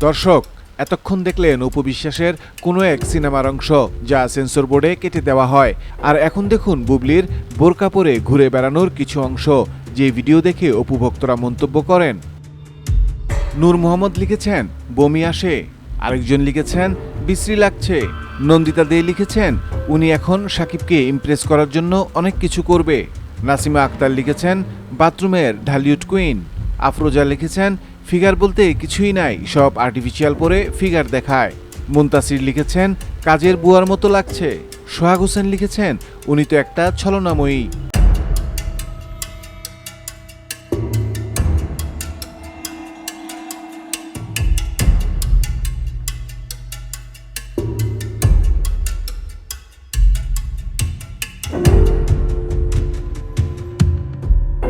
দর্শক, এতক্ষণ দেখলেন উপবিশ্বাসের কোনো এক সিনেমার অংশ যা সেন্সর বোর্ডে কেটে দেওয়া হয়। আর এখন দেখুন বুবলির বোরকা পরে ঘুরে বেড়ানোর কিছু অংশ, যে ভিডিও দেখে অপু ভক্তরা মন্তব্য করেন। নূর মোহাম্মদ লিখেছেন, বমি আসে। আরেকজন লিখেছেন, বিশ্রী লাগছে। নন্দিতা দে লিখেছেন, উনি এখন সাকিবকে ইমপ্রেস করার জন্য অনেক কিছু করবে। নাসিমা আক্তার লিখেছেন, বাথরুমের ঢালিউড কুইন আফরোজা লিখেছেন ফিগার বলতে কিছুই নাই, সব আর্টিফিশিয়াল পরে ফিগার দেখায়। মুন্তাসির লিখেছেন, কাজের বুয়ার মতো লাগছে। সোহাগ হোসেন লিখেছেন, উনি তো একটা ছলনাময়ী।